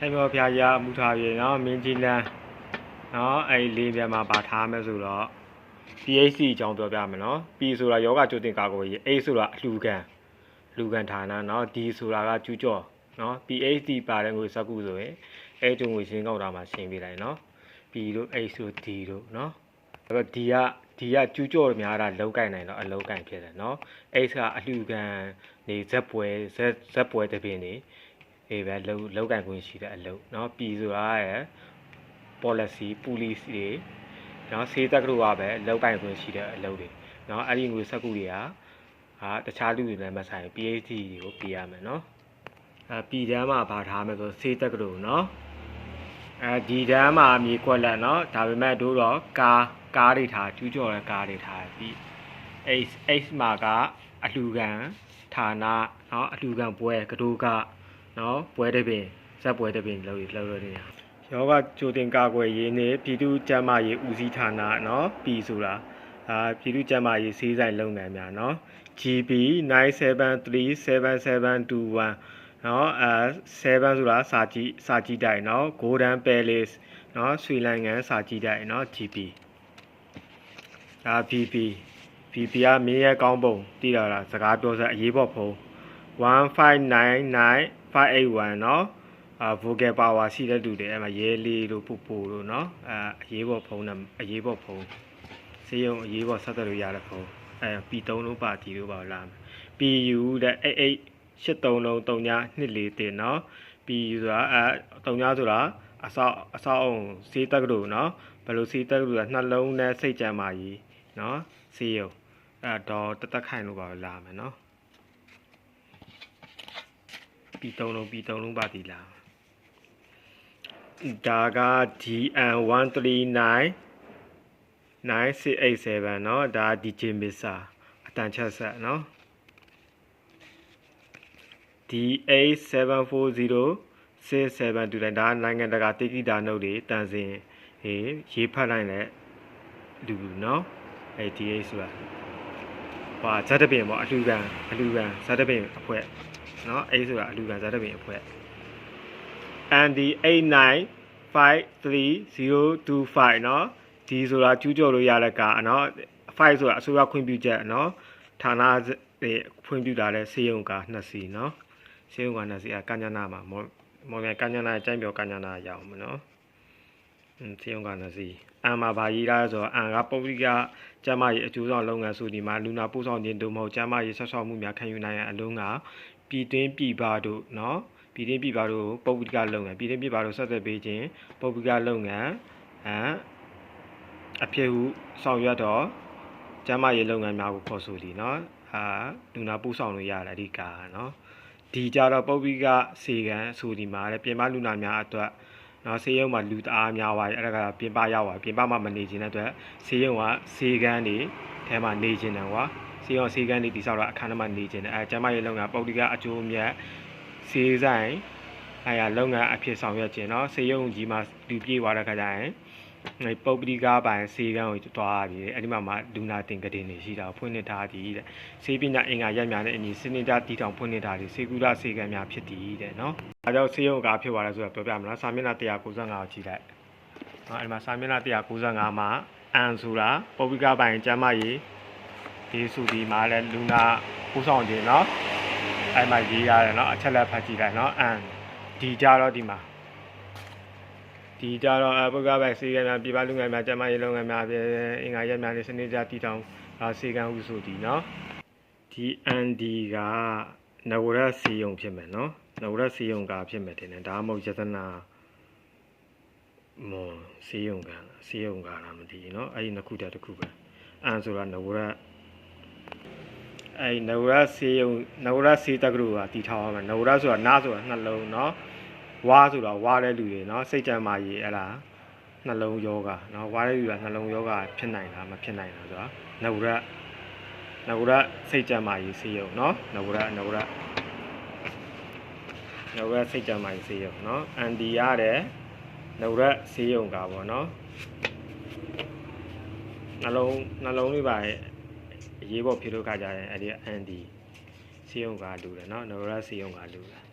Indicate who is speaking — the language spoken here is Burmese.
Speaker 1: ထိုင်မော်ဖျားရအမှုထားရေနော်မင်းကြီးလန်းနော်အဲ့ဒီလေးပြန်မှာပါထားမယ်ဆိုတော့ PHC အကြောင်းပြောပြမယ်နော် P ဆိုတာယောဂကြိုတင်ကာကွယ်ရေး A ဆိုတာအလှူခံလူခံဌာနနော် D ဆိုတာကကျူးကျော်နော် PHD ပါတဲ့ငွေစက္ကူဆိုရင်အဲ့ကျုံငွေရှင်းကောက်တာမှာရှင်းပေးလိုက်နော် P တို့ H ဆို D တို့နော်အဲ့တော့ D က D ကကျူးကျော်များတာလောက်ကင်နိုင်တော့အလောက်ကင်ဖြစ်တယ်နော် H ကအလှူခံနေဇက်ပွဲဇက်ဇက်ပွဲတစ်ပင်နေ အေးပဲလောလောက်ကင်ခွင့်ရှိတဲ့အလုပ်နော် P ဆိုတာရယ် policy police တွေနော်စေးတက်ကလို့ကပဲလောက်ကင်ခွင့်ရှိတဲ့အလုပ်တွေနော်အဲ့ဒီငွေစက္ကူတွေကဟာတခြားလူတွေလည်းမဆိုင် PhD တွေကိုပေးရမယ်နော်အဲပြည်တန်းမှာဗာထားမယ်ဆိုစေးတက်ကလို့နော်အဲဒီတန်းမှာအမြေကွက်လက်နော်ဒါပေမဲ့တို့တော့ကားကားတွေထားကျူးကျော်တဲ့ကားတွေထားပြီး H H မှာကအလှူခံဌာနနော်အလှူခံပွဲကတိုးက နော်ပွဲတစ်ပင်ဇက်ပွဲတစ်ပင်လို့လို့လို့နေတာယောဂကြိုတင်ကာကွယ်ရေးနဲ့ပြည်သူ့ကျန်းမာရေးဦးစီးဌာနနော်ပြည်ဆိုတာအာပြည်သူ့ကျန်းမာရေးစီးဆိုင်လုပ်ငန်းများနော် GB 9737721နော်အဲ7ဆိုတာစာကြည့်စာကြည့်တိုင်နော် Golden Palace နော်ဆွေလန်ကန်စာကြည့်တိုင်နော် GB ဒါ PP PP ကမင်းရဲ့ကောင်းပုံတည်တာလားစကားပြောဆက်အရေးပေါ်ဖုန်း 1599581เนาะအာ vocal power ရှိတဲ့တူတယ်အဲ့မှာရဲလေးတို့ပူပူတို့เนาะအာအရေးပေါ်ဖုန်းနဲ့အရေးပေါ်ဖုန်းစေးရုံအရေးပေါ်ဆက်သွယ်လို့ရတဲ့ဖုန်းအဲ P3 လုံးပါတီတို့ပါလာမယ် PU တဲ့88 83လုံး3ည241เนาะ PU ဆိုတာအဲ3ညဆိုတာအဆောက်အဆောက်အောင်စေးတက်တို့เนาะဘယ်လိုစေးတက်တို့လဲနှလုံးနဲ့စိတ်ကြံပါကြီးเนาะစေးရုံအဲတော့တသက်ခိုင်လို့ပါလာမယ်เนาะ ပြီးသုံးလုံးပြီးသုံးလုံးပါတီလာဒါက DN139 9687เนาะဒါ DJ Missa အတန်ချက်ဆက်เนาะ D8740 67တူတယ်ဒါနိုင်ငံတကာတိကိတာနှုတ်တွေတန်စင်ဟေးရေးဖတ်လိုက်တဲ့လူเนาะအဲ DH ဆိုတာ ဟာဇက်တပင်ပေါ့အလှူခံအလှူခံဇက်တပင်အဖွဲเนาะအဲဆိုတာအလှူခံဇက်တပင်အဖွဲ ND 895325เนาะဒီဆိုတာကျူးကျော်လို့ရတဲ့ကာเนาะ5ဆိုတာအစိုးရခွင့်ပြုချက်เนาะဌာနတွေခွင့်ပြုတာလဲစေယုံကာ2စီเนาะစေယုံကာ2စီအကညနာမှာမော်မော်မြိုင်ကညနာအကြိုင်ပြောကညနာရအောင်မเนาะอืม စေယုံကနစီအန်မှာဗာရေးတာဆိုတော့အန်ကပုဂ္ဂိကကျမရေးအကျိုးဆောင်လုပ်ငန်းစုဒီမှာလူနာပို့ဆောင်ခြင်းတို့မဟုတ်ကျမရေးဆက်ဆောင်မှုများခံယူနိုင်ရန်အလုံးကပြည်တွင်းပြည်ပတို့နော်ပြည်တွင်းပြည်ပတို့ပုဂ္ဂိကလုပ်ငန်းပြည်တွင်းပြည်ပတို့ဆက်သက်ပေးခြင်းပုဂ္ဂိကလုပ်ငန်းအန်အဖြစ်ဟုဆောင်ရွက်တော့ကျမရေးလုပ်ငန်းများကိုခေါ်ဆိုသည်နော်အာလူနာပို့ဆောင်လို့ရတယ်အဓိကနော်ဒီကြတော့ပုဂ္ဂိကစေကံဆိုဒီမှာလည်းပြင်ပလူနာများအတွက် နော်ဆေးရုံမှာလူတအားများသွားပြီအဲ့ဒါကပြင်ပရောက်သွားပြင်ပမှာမနေခြင်းတဲ့အတွက်ဆေးရုံကဆေးကန်းတွေထဲမှာနေခြင်းတယ်ကွာဆေးရုံဆေးကန်းတွေတိဆောက်တာအခန်းထဲမှာနေခြင်းတယ်အဲကျမရဲ့လုပ်ငန်းပုဂ္ဂလိကအကျိုးအမြတ်ဆေးဆိုင်အဲရလုပ်ငန်းအဖြစ်ဆောင်ရွက်ခြင်းနော်ဆေးရုံကြီးမှာလူပြေးသွားတဲ့ခါကျရင် အဲပုဂ္ဂလိကပိုင်ဆေးကန်းကိုတွားပြီးအဲ့ဒီမှာမှလူနာတင်ကတင်နေရှိတာဖွင့်နေထားသည်တဲ့ဆေးပညာအင်္ဂါရက်များနဲ့အညီစနစ်တတီထောင်ဖွင့်နေထားသည်ဆေးကူရဆေးကန်းများဖြစ်သည်တဲ့နော်အဲကြောင့်ဆေးရုံကဖြစ်သွားတယ်ဆိုတော့ပြောပြမလားစာမျက်နှာ195ကိုကြည့်လိုက်နော်အဲ့ဒီမှာစာမျက်နှာ195မှာအန်ဆိုတာပုဂ္ဂလိကပိုင်ကျမ်းမာရေးဒီစုဒီမှာလည်းလူနာပို့ဆောင်ခြင်းနော်အဲ့မှာရေးရတယ်နော်အချက်လက်ဖတ်ကြည့်လိုက်နော်အန်ဒီကြတော့ဒီမှာ ဒီကြတော့ပုဂ္ဂဗက်စီကံများပြည်ပလူငယ်များကျမရေးလုပ်ငန်းများပြည်အင်္ဂါရက်များနေစနစ်ကြတည်ထောင်စီကံဟုဆိုသည်နော်ဒီ ND ကနဝရစီယုံဖြစ်မယ်နော်နဝရစီယုံကဖြစ်မယ်တင်တယ်ဒါမှမဟုတ်ယသနာမောစီယုံကစီယုံကလားမသိဘူးနော်အဲ့ဒီနှစ်ခုတည်းတစ်ခုပဲအန်ဆိုတာနဝရအဲ့နဝရစီယုံနဝရစီတက္ကရုကတည်ထောင်ရမယ်နဝရဆိုတာနားဆိုတာနှလုံးနော် ဝါဆိုတာဝါတဲ့လူတွေเนาะစိတ်ကြမ်းမာရေးအဲ့လားနှလုံးယောဂเนาะဝါတဲ့လူကနှလုံးယောဂဖြစ်နိုင်တာမဖြစ်နိုင်တာဆိုတာနဝရနဝရစိတ်ကြမ်းမာရေးစီယုံเนาะနဝရနဝရနဝရစိတ်ကြမ်းမာရေးစီယုံเนาะအန်ဒီရတယ်နဝရစီယုံကပေါ့เนาะနှလုံးနှလုံးလေးပါရဲ့အရေးပေါ်ဖြစ်လို့ခါကြရင်အဲ့ဒီအန်ဒီစီယုံကလူတယ်เนาะနဝရစီယုံကလူတယ်